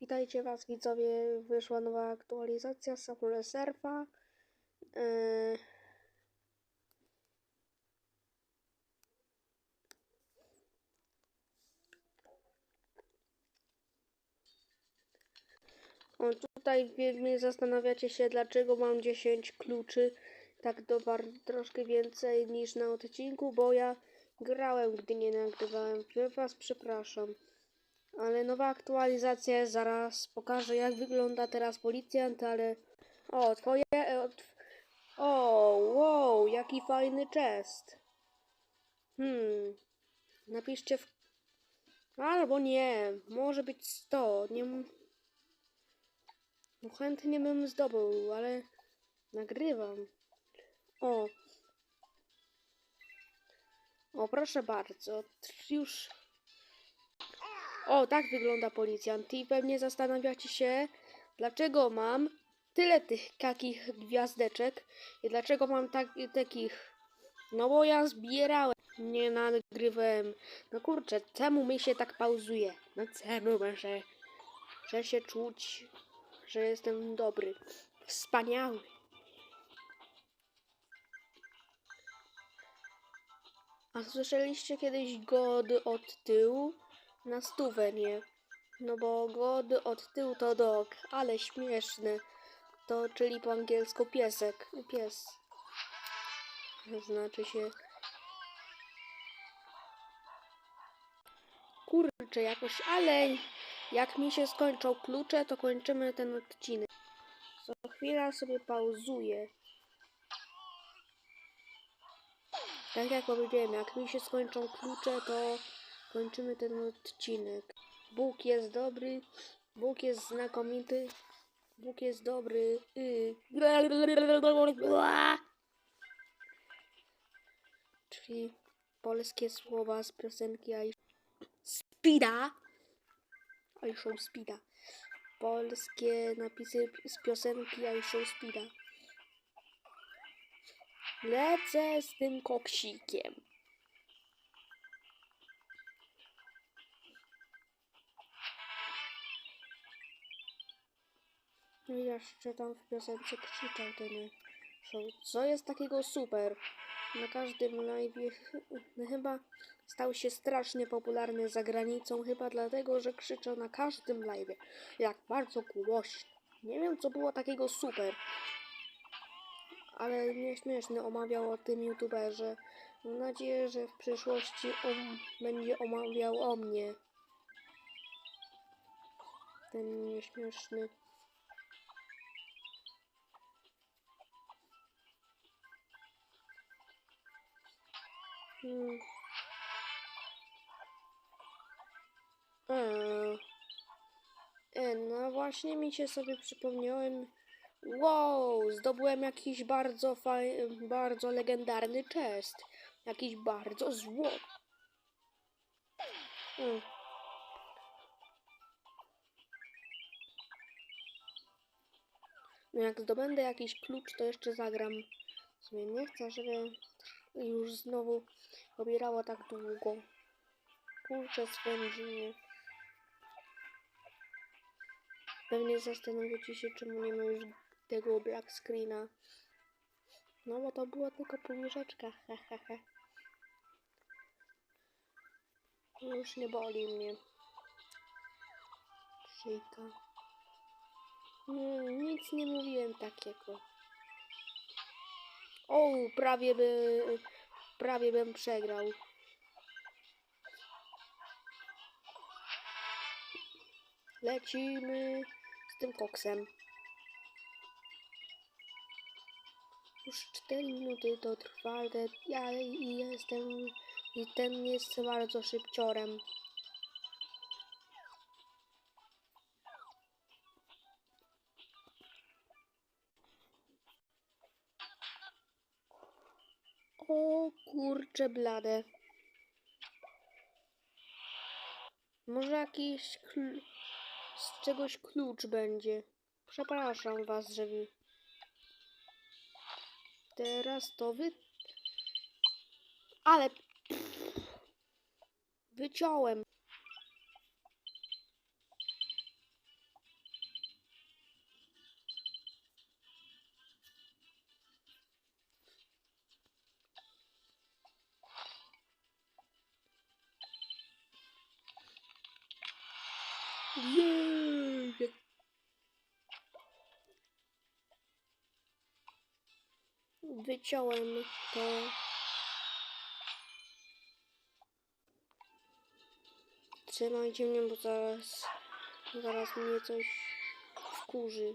Witajcie Was widzowie, wyszła nowa aktualizacja Subway Surfa. Yy... O, tutaj pewnie zastanawiacie się, dlaczego mam 10 kluczy, tak do troszkę więcej niż na odcinku, bo ja grałem, gdy nie nagrywałem. Was przepraszam. Ale nowa aktualizacja zaraz pokażę jak wygląda teraz policjant, ale... O, twoje... e, O, wow, jaki fajny chest. Hmm, napiszcie w... Albo nie, może być 100, nie... No chętnie bym zdobył, ale nagrywam. O. O, proszę bardzo, już... O, tak wygląda policjant. I pewnie zastanawiacie się, dlaczego mam tyle tych takich gwiazdeczek i dlaczego mam tak, takich. No bo ja zbierałem, nie nagrywałem. No kurczę, czemu mi się tak pauzuje? No czemu muszę, że się czuć, że jestem dobry, wspaniały. A słyszeliście kiedyś gody od tyłu? Na stówę nie. No bo gody od tyłu to dog, ale śmieszny. To czyli po angielsku piesek. Pies. Znaczy się. Kurczę, jakoś, ale jak mi się skończą klucze, to kończymy ten odcinek. Co chwila sobie pauzuję. Tak jak powiedziałem, jak mi się skończą klucze, to kończymy ten odcinek. Bóg jest dobry, Bóg jest znakomity, Bóg jest dobry. Y. Czyli polskie słowa z piosenki I Spida. I Show Spida. Polskie napisy z piosenki I Show Spida. Lecę z tym koksikiem. No i jeszcze tam w piosence krzyczał ten show. Co jest takiego super? Na każdym live chyba stał się strasznie popularny za granicą, chyba dlatego, że krzyczał na każdym live. Jak bardzo głośno. Nie wiem, co było takiego super. Ale nieśmieszny omawiał o tym youtuberze. Mam nadzieję, że w przyszłości on będzie omawiał o mnie. Ten nieśmieszny. Hmm. E, no właśnie mi się sobie przypomniałem. Wow, zdobyłem jakiś bardzo faj, bardzo legendarny chest. Jakiś bardzo zło. Hmm. No jak zdobędę jakiś klucz, to jeszcze zagram. W sumie nie chcę, żeby już znowu pobierało tak długo. Kurczę, swędzi mnie. Pewnie zastanowicie się, czemu nie ma już tego black screena. No bo to była tylko półmierzeczka, he he he. Już nie boli mnie. Szyjka. Nie, nic nie mówiłem takiego. O, prawie by, prawie bym przegrał. Lecimy z tym koksem. Już 4 minuty to trwa, ale ja jestem i ten jest bardzo szybciorem. Kurcze blade. Może jakiś z czegoś klucz będzie. Przepraszam was, że wy... Teraz to wy... Ale... Wyciąłem. Jej! Wyciąłem to. Trzymajcie mnie, bo zaraz, zaraz mnie coś wkurzy.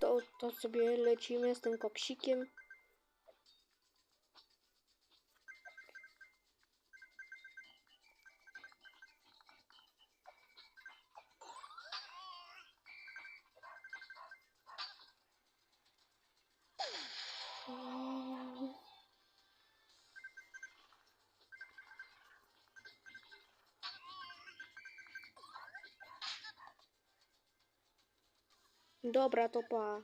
to, to sobie lecimy z tym koksikiem. Dobra, to pa.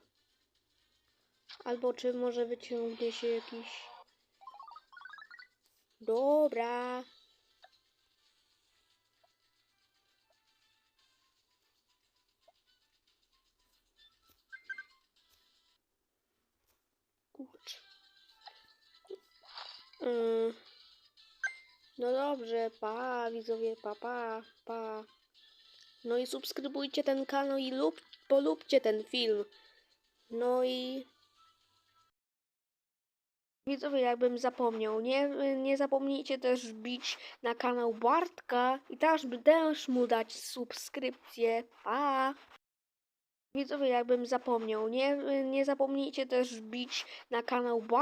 Albo czy może wyciągnie się jakiś... Dobra. Kurczę. Yy. No dobrze, pa, widzowie, pa, pa, pa. No i subskrybujcie ten kanał i lub, polubcie ten film. No i... Widzowie, jakbym zapomniał, nie, nie zapomnijcie też bić na kanał Bartka i też, też mu dać subskrypcję. Pa! Widzowie, jakbym zapomniał, nie, nie zapomnijcie też bić na kanał Bartka.